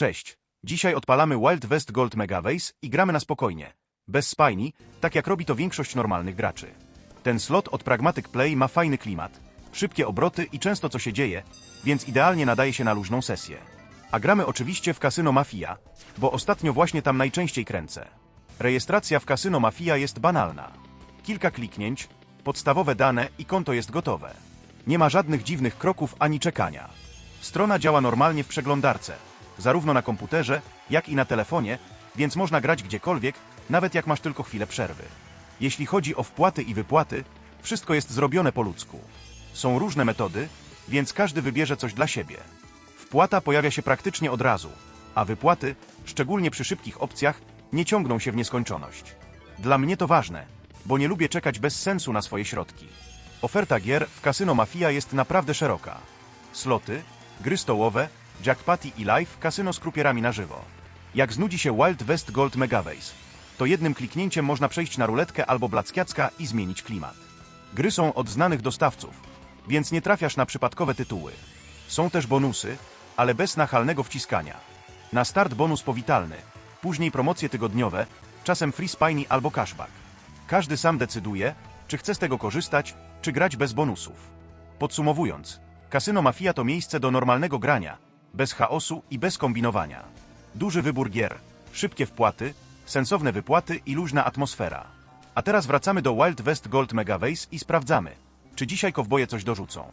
Cześć. Dzisiaj odpalamy Wild West Gold Megavase i gramy na spokojnie. Bez spajni, tak jak robi to większość normalnych graczy. Ten slot od Pragmatic Play ma fajny klimat, szybkie obroty i często co się dzieje, więc idealnie nadaje się na luźną sesję. A gramy oczywiście w kasyno Mafia, bo ostatnio właśnie tam najczęściej kręcę. Rejestracja w kasyno Mafia jest banalna. Kilka kliknięć, podstawowe dane i konto jest gotowe. Nie ma żadnych dziwnych kroków ani czekania. Strona działa normalnie w przeglądarce, zarówno na komputerze, jak i na telefonie, więc można grać gdziekolwiek, nawet jak masz tylko chwilę przerwy. Jeśli chodzi o wpłaty i wypłaty, wszystko jest zrobione po ludzku. Są różne metody, więc każdy wybierze coś dla siebie. Wpłata pojawia się praktycznie od razu, a wypłaty, szczególnie przy szybkich opcjach, nie ciągną się w nieskończoność. Dla mnie to ważne, bo nie lubię czekać bez sensu na swoje środki. Oferta gier w Casino Mafia jest naprawdę szeroka. Sloty, gry stołowe, jackpoty i live, kasyno z krupierami na żywo. Jak znudzi się Wild West Gold Megavase, to jednym kliknięciem można przejść na ruletkę albo blackiacka i zmienić klimat. Gry są od znanych dostawców, więc nie trafiasz na przypadkowe tytuły. Są też bonusy, ale bez nachalnego wciskania. Na start bonus powitalny, później promocje tygodniowe, czasem free spiny albo cashback. Każdy sam decyduje, czy chce z tego korzystać, czy grać bez bonusów. Podsumowując, Kasyno Mafia to miejsce do normalnego grania, bez chaosu i bez kombinowania. Duży wybór gier, szybkie wpłaty, sensowne wypłaty i luźna atmosfera. A teraz wracamy do Wild West Gold Megavase i sprawdzamy, czy dzisiaj kowboje coś dorzucą.